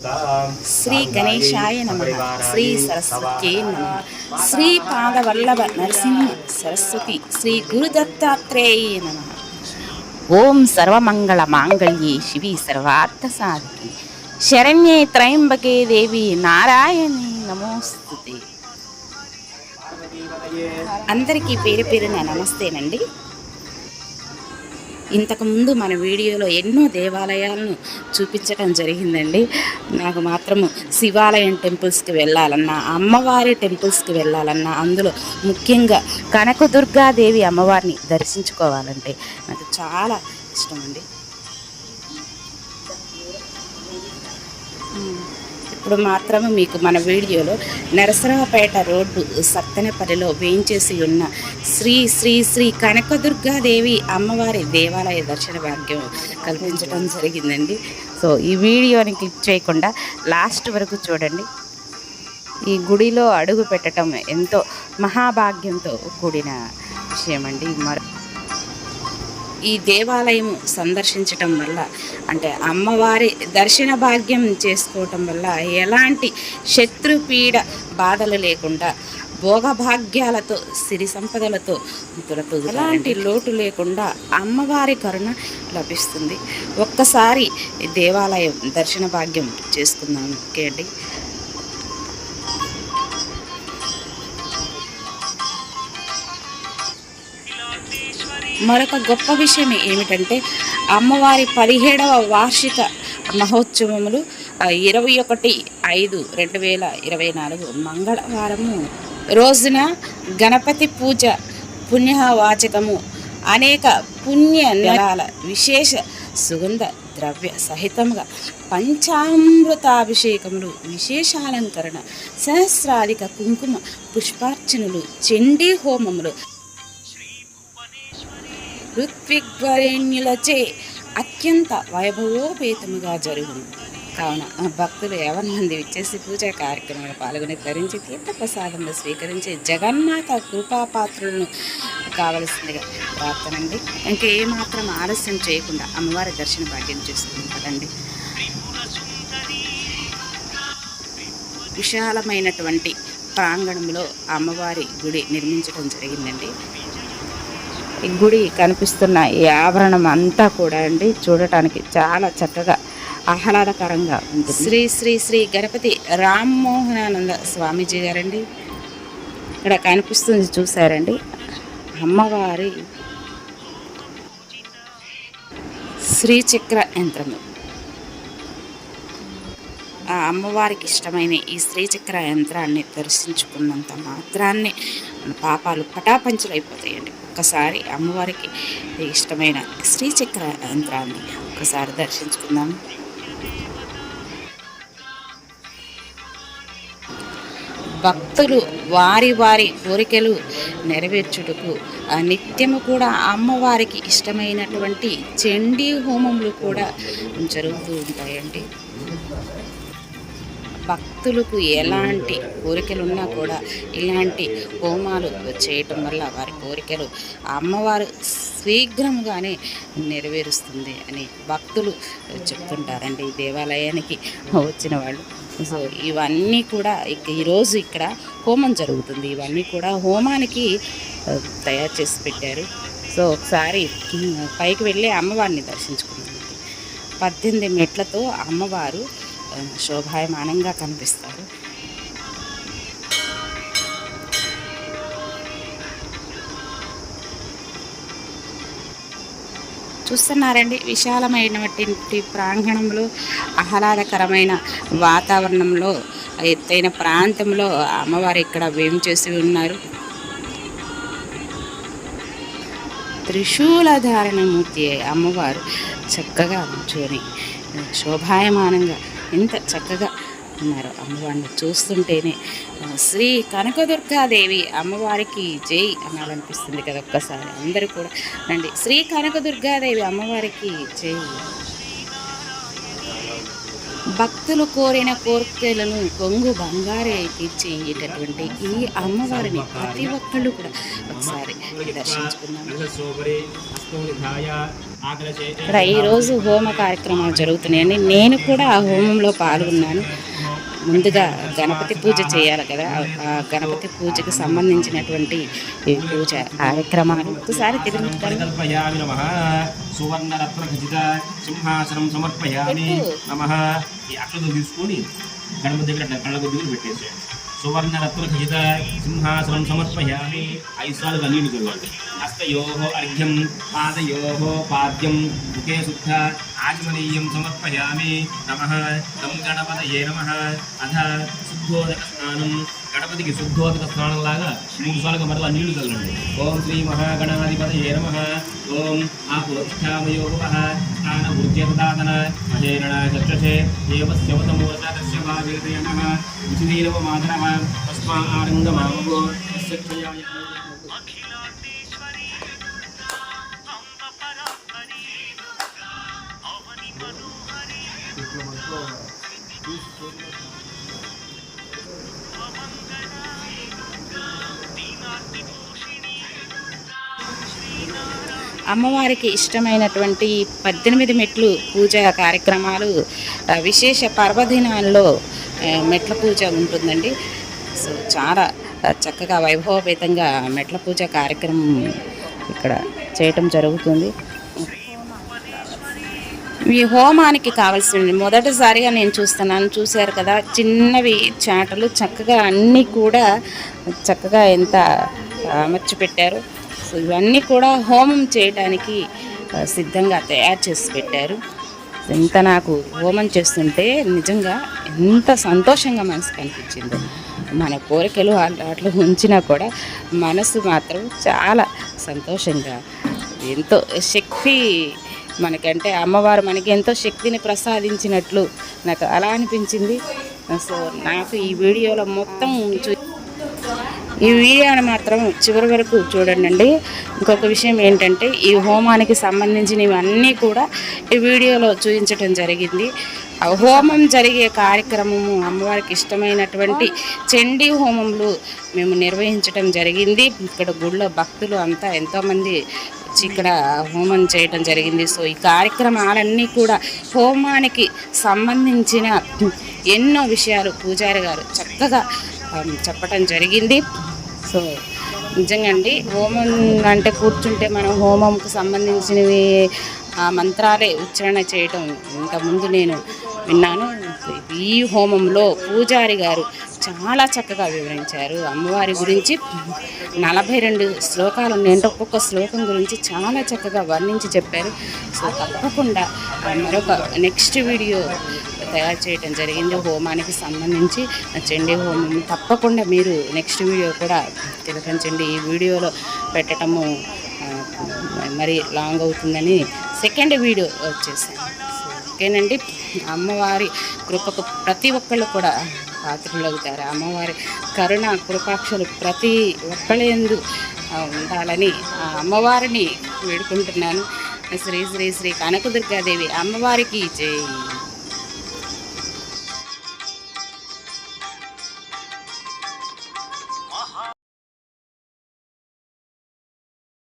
శ్రీ గణేశాయ నమ. శ్రీ సరస్వత్యే నమ. శ్రీ పాదవల్లభ నరసింహ సరస్వతి శ్రీ గురుదత్తాత్రేయ నమ. ఓం సర్వమంగళ మాంగళ్యే శివి సర్వార్థ సాధికి శరణ్యే త్రయంబకే దేవి నారాయణి నమోస్తుతే. అందరికీ పేరు పేరున నమస్తేనండి. ఇంతకుముందు మన వీడియోలో ఎన్నో దేవాలయాలను చూపించడం జరిగిందండి. నాకు మాత్రము శివాలయం టెంపుల్స్కి వెళ్ళాలన్నా అమ్మవారి టెంపుల్స్కి వెళ్ళాలన్నా అందులో ముఖ్యంగా కనకదుర్గాదేవి అమ్మవారిని దర్శించుకోవాలంటే నాకు చాలా ఇష్టం అండి ఇప్పుడు మాత్రమే మీకు మన వీడియోలో నరసరావుపేట రోడ్డు సత్తెనపల్లిలో వేయించేసి ఉన్న శ్రీ శ్రీ శ్రీ కనకదుర్గాదేవి అమ్మవారి దేవాలయ దర్శన భాగ్యం కల్పించడం జరిగిందండి. సో ఈ వీడియోని క్లిక్ చేయకుండా లాస్ట్ వరకు చూడండి. ఈ గుడిలో అడుగు పెట్టడం ఎంతో మహాభాగ్యంతో కూడిన విషయం అండి మరో ఈ దేవాలయం సందర్శించటం వల్ల అంటే అమ్మవారి దర్శన భాగ్యం చేసుకోవటం వల్ల ఎలాంటి శత్రుపీడ బాధలు లేకుండా భోగభాగ్యాలతో సిరి సంపదలతో తులతూ ఎలాంటి లోటు లేకుండా అమ్మవారి కరుణ లభిస్తుంది. ఒక్కసారి దేవాలయం దర్శన భాగ్యం చేసుకుందాం. ఓకే అండి. మరొక గొప్ప విషయం ఏమిటంటే అమ్మవారి పదిహేడవ వార్షిక మహోత్సవములు ఇరవై ఒకటి ఐదు రెండు వేల ఇరవై నాలుగు మంగళవారము. రోజున గణపతి పూజ పుణ్యవాచకము అనేక పుణ్య నిలాల విశేష సుగంధ ద్రవ్య సహితముగా పంచామృతాభిషేకములు విశేషాలంకరణ సహస్రాధిక కుంకుమ పుష్పార్చనలు చండీ హోమములు ఋత్విగ్వరేణ్యులచే అత్యంత వైభవోపేతముగా జరుగును. కావున ఆ భక్తులు ఎవరి మంది పూజా కార్యక్రమంలో పాల్గొని ధరించి తీర్థప్రసాదంలో స్వీకరించి జగన్మాత కృపాపాత్రులను కావలసిందిగా ప్రార్థనండి. ఇంకా ఏమాత్రం ఆలస్యం చేయకుండా అమ్మవారి దర్శన భాగ్యం చేస్తుంది కదండి. విశాలమైనటువంటి ప్రాంగణంలో అమ్మవారి గుడి నిర్మించడం జరిగిందండి. గుడి కనిపిస్తున్న ఈ ఆవరణం అంతా కూడా అండి చూడటానికి చాలా చక్కగా ఆహ్లాదకరంగా ఉంటుంది. శ్రీ శ్రీ శ్రీ గణపతి రామ్మోహనానంద స్వామీజీ గారండి. ఇక్కడ కనిపిస్తుంది చూసారండి అమ్మవారి శ్రీచక్ర యంత్రము. ఆ అమ్మవారికి ఇష్టమైన ఈ శ్రీచక్ర యంత్రాన్ని దర్శించుకున్నంత మాత్రాన్ని మన పాపాలు పటాపంచలైపోతాయండి. ఒక్కసారి అమ్మవారికి ఇష్టమైన శ్రీచక్ర యంత్రాన్ని ఒకసారి దర్శించుకుందాం. భక్తులు వారి వారి కోరికలు నెరవేర్చుటకు నిత్యము కూడా అమ్మవారికి ఇష్టమైనటువంటి చండీ హోమములు కూడా జరుగుతూ ఉంటాయండి. భక్తులకు ఎలాంటి కోరికలు ఉన్నా కూడా ఇలాంటి హోమాలు చేయటం వల్ల వారి కోరికలు అమ్మవారు శీఘ్రంగానే నెరవేరుస్తుంది అని భక్తులు చెప్తుంటారండి. ఈ దేవాలయానికి వచ్చిన వాళ్ళు. సో ఇవన్నీ కూడా ఈరోజు ఇక్కడ హోమం జరుగుతుంది. ఇవన్నీ కూడా హోమానికి తయారు చేసి పెట్టారు. సో ఒకసారి పైకి వెళ్ళి అమ్మవారిని దర్శించుకున్నాం పద్దెనిమిది మెట్లతో అమ్మవారు శోభాయమానంగా కనిపిస్తారు. చూస్తున్నారండి విశాలమైనటువంటి ప్రాంగణంలో ఆహ్లాదకరమైన వాతావరణంలో ఎత్తైన ప్రాంతంలో అమ్మవారు ఇక్కడ వేం చేసి ఉన్నారు. త్రిశూలధారణ ధారణమూర్తి అమ్మవారు చక్కగా కూర్చొని శోభాయమానంగా ఎంత చక్కగా ఉన్నారు అమ్మవారిని చూస్తుంటేనే. శ్రీ కనకదుర్గాదేవి అమ్మవారికి జై అనాలనిపిస్తుంది కదా ఒక్కసారి. అందరూ కూడా రండి. శ్రీ కనకదుర్గాదేవి అమ్మవారికి జై. భక్తులు కోరిన కోరికలను కొంగు బంగారే తీర్చేటటువంటి ఈ అమ్మవారిని ప్రతి ఒక్కళ్ళు కూడా ఒకసారి దర్శించుకున్నాను ఈరోజు హోమ కార్యక్రమాలు జరుగుతున్నాయండి నేను కూడా ఆ హోమంలో పాల్గొన్నాను. ముందుగా గణపతి పూజ చేయాలి కదా. ఆ గణపతి పూజకు సంబంధించినటువంటి పూజ కార్యక్రమాలు ఒకసారి తిరిగి సువర్ణరత్న ఖచ్చిత సింహాసనం సమర్పయామి నమ. ఈ అట్లతో తీసుకొని గణపతి దగ్గర కళ్ళ దగ్గర పెట్టేసేయండి. సింహాసనం సమర్పయామి. కన్నీళ్ళు హస్తయో అర్ఘ్యం పాదయో పాద్యం ముఖే శుద్ధ. ఆచమనీయం సమర్పయామి నమ తం గణపతయే నమ అథ శుద్ధోదక స్నానం గణపతికి శుద్ధోదక స్నానం లాగా మూడు సార్లుగా మరలా నీళ్ళు చల్లండి. ఓం శ్రీ మహాగణాధిపతయే నమ। ఓం ఆపురక్షామయోగ స్నాన ఉద్యతాదన అజేరణ చక్షసే దేవస్యవతమూలతస్య నమ। ఉచిదీరవ మాతరమ తస్మా ఆనందమామో అమ్మవారికి ఇష్టమైనటువంటి పద్దెనిమిది మెట్లు పూజ కార్యక్రమాలు విశేష పర్వదినాల్లో మెట్ల పూజ ఉంటుందండి. సో చాలా చక్కగా వైభవపేతంగా మెట్ల పూజ కార్యక్రమం ఇక్కడ చేయటం జరుగుతుంది. ఈ హోమానికి కావాల్సింది. మొదటిసారిగా నేను చూస్తున్నాను. చూశారు కదా చిన్నవి చాటలు చక్కగా అన్నీ కూడా చక్కగా ఎంత అమర్చి పెట్టారు సో ఇవన్నీ కూడా హోమం చేయడానికి సిద్ధంగా తయారు చేసి పెట్టారు. ఎంత నాకు హోమం చేస్తుంటే నిజంగా ఎంత సంతోషంగా మనసుకు అనిపించిందో. మన కోరికలు అట్లా ఉంచినా కూడా మనసు మాత్రం చాలా సంతోషంగా ఎంతో శక్తి మనకంటే అమ్మవారు మనకి ఎంతో శక్తిని ప్రసాదించినట్లు నాకు అలా అనిపించింది. సో నాకు ఈ వీడియోలో మొత్తం చూ ఈ వీడియోని మాత్రం చివరి వరకు చూడండి ఇంకొక విషయం ఏంటంటే ఈ హోమానికి సంబంధించినవి అన్నీ కూడా ఈ వీడియోలో చూపించడం జరిగింది. ఆ హోమం జరిగే కార్యక్రమము అమ్మవారికి ఇష్టమైనటువంటి చండీ హోమంలు మేము నిర్వహించడం జరిగింది. ఇక్కడ గుళ్ళో భక్తులు అంతా ఎంతోమంది వచ్చి ఇక్కడ హోమం చేయడం జరిగింది. సో ఈ కార్యక్రమాలన్నీ కూడా హోమానికి సంబంధించిన ఎన్నో విషయాలు పూజారి గారు చక్కగా చెప్పటం జరిగింది. సో నిజంగా అండి హోమం అంటే కూర్చుంటే మనం హోమంకు సంబంధించినవి ఆ మంత్రాలే ఉచ్చారణ చేయటం ఇంతకుముందు నేను విన్నాను. ఈ హోమంలో పూజారి గారు చాలా చక్కగా వివరించారు. అమ్మవారి గురించి నలభై రెండు శ్లోకాలు ఉన్నాయంటే ఒక్కొక్క శ్లోకం గురించి చాలా చక్కగా వర్ణించి చెప్పారు. సో తప్పకుండా మరొక నెక్స్ట్ వీడియో తయారు చేయడం జరిగింది. హోమానికి సంబంధించి చండీ హోమం. తప్పకుండా మీరు నెక్స్ట్ వీడియో కూడా తిలకించండి ఈ వీడియోలో పెట్టడము మరి లాంగ్ అవుతుందని సెకండ్ వీడియో వచ్చేసాను ఓకేనండి అమ్మవారి కృపకు ప్రతి ఒక్కళ్ళు కూడా పాత్రలవుతారు అమ్మవారి కరుణ కృపాక్షలు ప్రతి ఒక్కళ్ళందు ఉండాలని ఆ అమ్మవారిని వేడుకుంటున్నాను. శ్రీ శ్రీ శ్రీ కనకదుర్గాదేవి అమ్మవారికి జై.